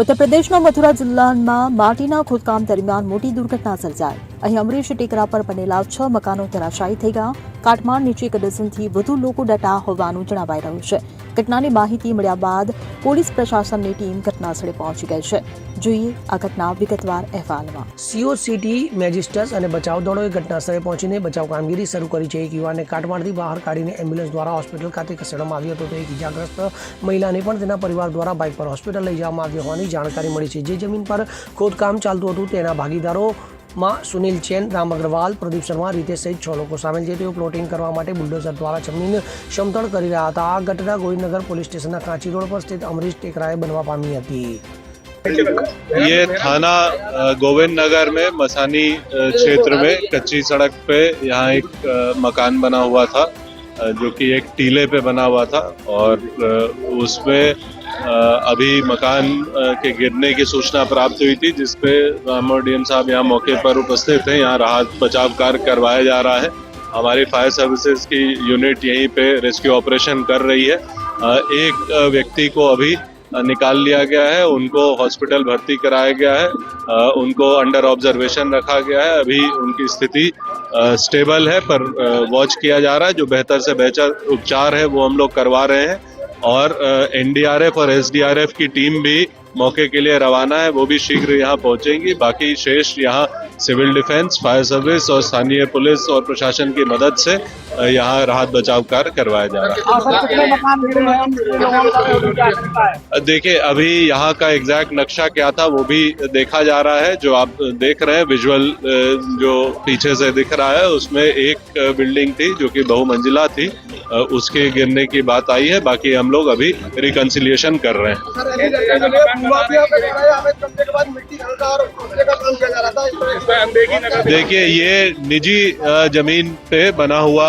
ઉત્તર પ્રદેશના મથુરા જિલ્લામાં માટીના ખોદકામ દરમિયાન મોટી દુર્ઘટના સર્જાઈ. અહીં અમરીશ ટેકરા પર બનેલા છ મકાનો ધરાશાયી થઈ ગયા. કાટમાળ નીચે એક ડઝનથી વધુ લોકો ડટા હોવાનું જણાવાઈ રહ્યું છે. ઘટનાની માહિતી મળ્યા બાદ પોલીસ પ્રશાસનની ટીમ ઘટનાસ્થળે પહોંચી ગઈ છે. જોઈએ આ ઘટના વિગતવાર અહેવાલમાં. સીઓ મેજિસ્ટર્સ અને બચાવ દળોએ ઘટનાસ્થળે પહોંચીને બચાવ કામગીરી શરૂ કરી છે. એક યુવાનને કાટમાળથી બહાર કાઢીને એમ્બ્યુલન્સ દ્વારા હોસ્પિટલ ખાતે ખસેડવામાં આવ્યો હતો. તો એક ઇજાગ્રસ્ત મહિલાને પણ તેના પરિવાર દ્વારા બાઇક પર હોસ્પિટલ લઈ જવામાં આવી હોવાની જાણકારી મળી છે. જે જમીન પર ખોદકામ ચાલતું હતું, તેના ભાગીદારો માં સુનિલ ચેન રામ અગ્રવાલ પ્રદીપ શર્મા રીતેશ સહિત છ લોકો સામેલ છે તેઓ પ્લોટિંગ કરવા માટે બુલડોઝર દ્વારા જમીન સમતળ કરી રહ્યા હતા આ ઘટના ગોવિંદનગર પોલીસ સ્ટેશનના કાંચી રોડ પર સ્થિત અમરીશ ટેકરાએ બનવા પામી હતી ये थाना अ, गोविंद नगर में मसानी अ, क्षेत्र में कच्ची सड़क पे यहाँ एक अ, मकान बना हुआ था अ, जो कि एक टीले पे बना हुआ था और उसमें अभी मकान के गिरने की सूचना प्राप्त हुई थी जिसपे डीएम साहब यहाँ मौके पर उपस्थित थे। यहाँ राहत बचाव कार्य करवाया जा रहा है। हमारी फायर सर्विसेज़ की यूनिट यहीं पे रेस्क्यू ऑपरेशन कर रही है। एक व्यक्ति को अभी निकाल लिया गया है, उनको हॉस्पिटल भर्ती कराया गया है उनको अंडर ऑब्जर्वेशन रखा गया है। अभी उनकी स्थिति स्टेबल है, पर वॉच किया जा रहा है। जो बेहतर से बेहतर उपचार है, वो हम लोग करवा रहे हैं। और एनडीआरएफ और एसडीआरएफ की टीम भी मौके के लिए रवाना है वो भी शीघ्र यहाँ पहुंचेंगी। बाकी शेष यहाँ सिविल डिफेंस फायर सर्विस और स्थानीय पुलिस और प्रशासन की मदद से यहाँ राहत बचाव कार्य करवाया जा रहा है। देखिए अभी यहाँ का एग्जैक्ट नक्शा क्या था वो भी देखा जा रहा है। जो आप देख रहे हैं विजुअल जो पीछे से दिख रहा है उसमें एक बिल्डिंग थी जो कि बहुमंजिला थी। उसके गिरने की बात आई है बाकी हम लोग अभी रिकन्सिलियेशन कर रहे हैं। देखिए ये निजी ज़मीन पे बना हुआ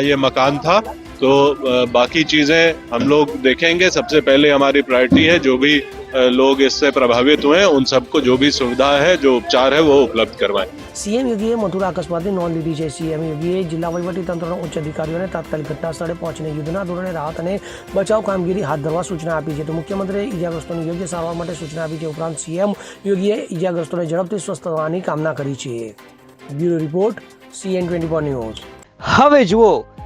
ये मकान था। तो अ, बाकी चीजें हम लोग देखेंगे सबसे पहले हमारी प्रायोरिटी है जो भी अ, लोग इससे प्रभावित हुए हैं उन सबको जो भी सुविधा है जो उपचार है वो उपलब्ध करवाएं સીએમ યોગીએ મથુરા અકસ્માતની નોંધ લીધી છે સીએમ યોગીએ જિલ્લા વહીવટી તંત્રના ઉચ્ચ અધિકારીઓને તાત્કાલિક ઘટના સ્થળે પહોંચીને યુદ્ધના ધોરણે રાહત અને બચાવ કામગીરી હાથ ધરવા સૂચના આપી છે તો મુખ્યમંત્રીએ ઇજાગ્રસ્તોની યોગ્ય સારવાર માટે સૂચના આપી છે ઉપરાંત સીએમ યોગીએ ઇજાગ્રસ્તોને ઝડપથી સ્વસ્થ થવાની કામના કરી છે bureau report CN twenty four news હવે જુઓ